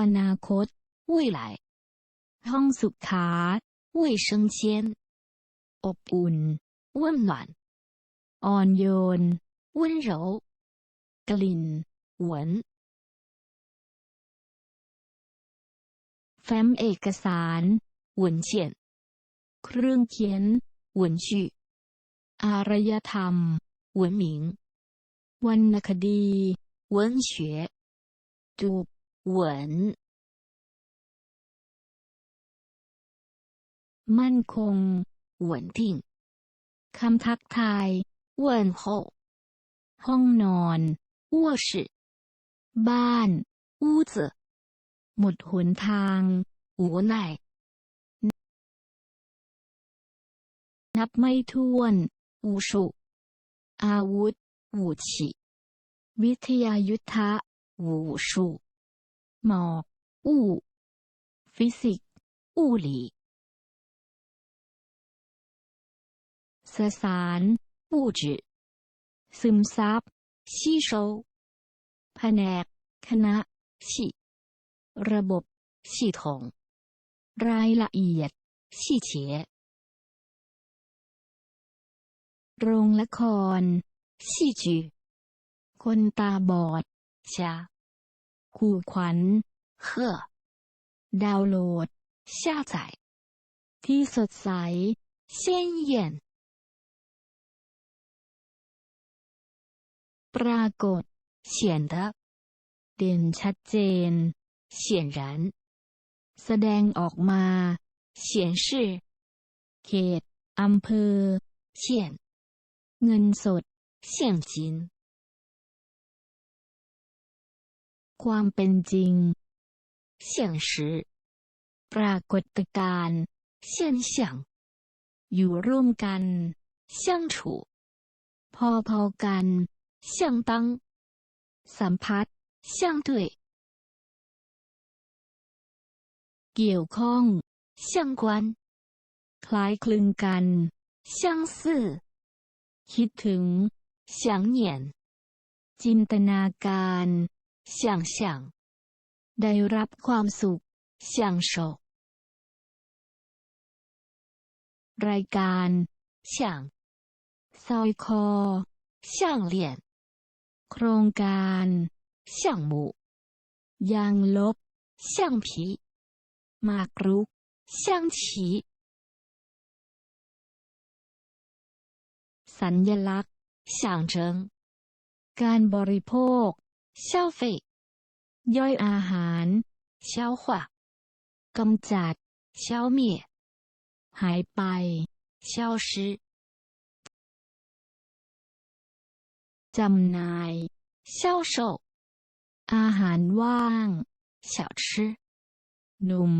อนาคต未来ห้องสุขา卫生间อบอุ่น温暖อ่อนโยน温柔กลิ่นหวนแฟ้มเอกสาร文件เครื่องเขียน文具อารยธรรม文明วรรณคดี文学จู บหวนมั่นคง稳定คำทักทาย问候ห้องนอน卧室บ้าน屋子หมดหนทาง无奈นับไม่ถ้วน无数อาวุธ武器วิทยายุทธะ武术 หมอกอู่ฟิสิกส์物理สสาร布置ซึมซับ吸收แผนกคณะ系ระบบ系统รายละเอียด细节โรงละคร戏剧คนตาบอดชา ขู่ขวัญเฮ่อดาวน์โหลด下载ที่สดใส鲜艳ปรากฏ显得เด่นชัดเจน显然แสดงออกมา显示เขตอำเภอ县เงินสด现金 ความเป็นจริง现实ปรากฏการณ์现象อยู่ร่วมกัน相处พอพอกัน相当สัมพัทธ์相对เกี่ยวข้อง相关คล้ายคลึงกัน相似คิดถึง想念จินตนาการ 想象ได้รับความสุข享受รายการ像สร้อยคอ项链โครงการ项目ยางลบ橡皮หมากรุก象棋สัญลักษณ์象征การบริโภค 消费ย่อยอาหาร消化กำจัด消灭หายไป消失จำหน่าย销售อาหารว่าง小吃หนุ่ม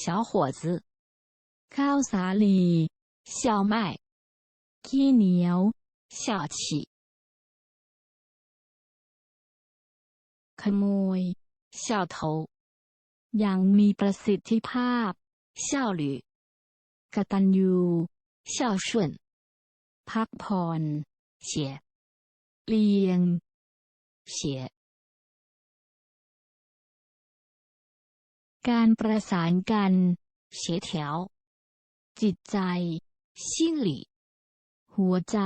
小伙子ข้าวสาลี小麦ขี้เหนียว小气 ขโมย小偷อย่างมีประสิทธิภาพ效率กตัญญู孝顺พักผ่อน写เรียง写การประสานกัน协调จิตใจ心理หัวใจ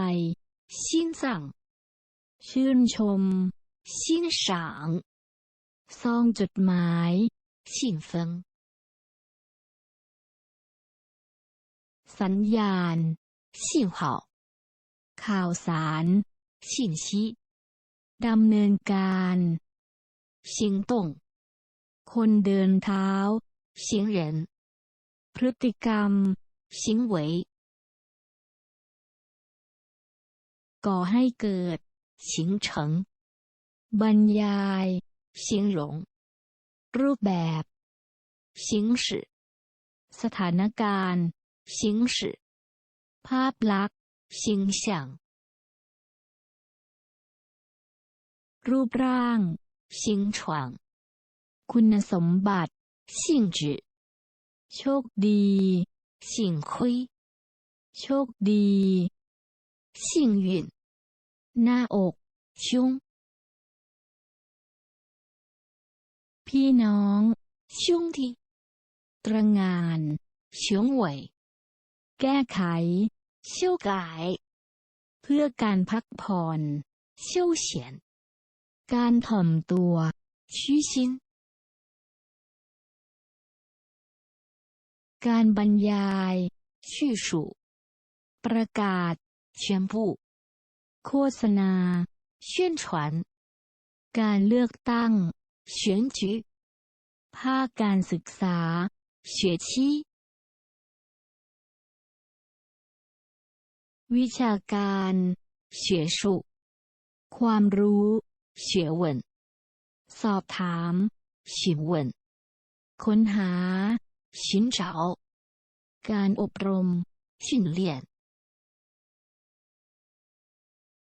心脏ชื่นชม 欣赏ซองจดหมาย信封สัญญาณ信号ข่าวสาร信息ดำเนินการ行动คนเดินเท้า行人พฤติกรรม行为ก่อให้เกิด形成 บรรยาย形容รูปแบบ行使สถานการณ์行使ภาพลักษณ์形象รูปร่าง形状คุณสมบัติ性质โชคดี幸亏โชคดี幸运หน้าอก胸 พี่น้อง ช่วงที่ตรงานเฉียงหวยแก้ไข เชี่ยวกาย เพื่อการพักผ่อนเชี่ยวเฉียน การถ่อมตัวชี้ชินการบรรยายชี่อสุประกาศเชียนผู้โฆษณาเชื่นฉวนการเลือกตั้ง 选举ภาคการศึกษา学期วิชาการ学术ความรู้学问สอบถาม询问ค้นหา寻找การอบรม训练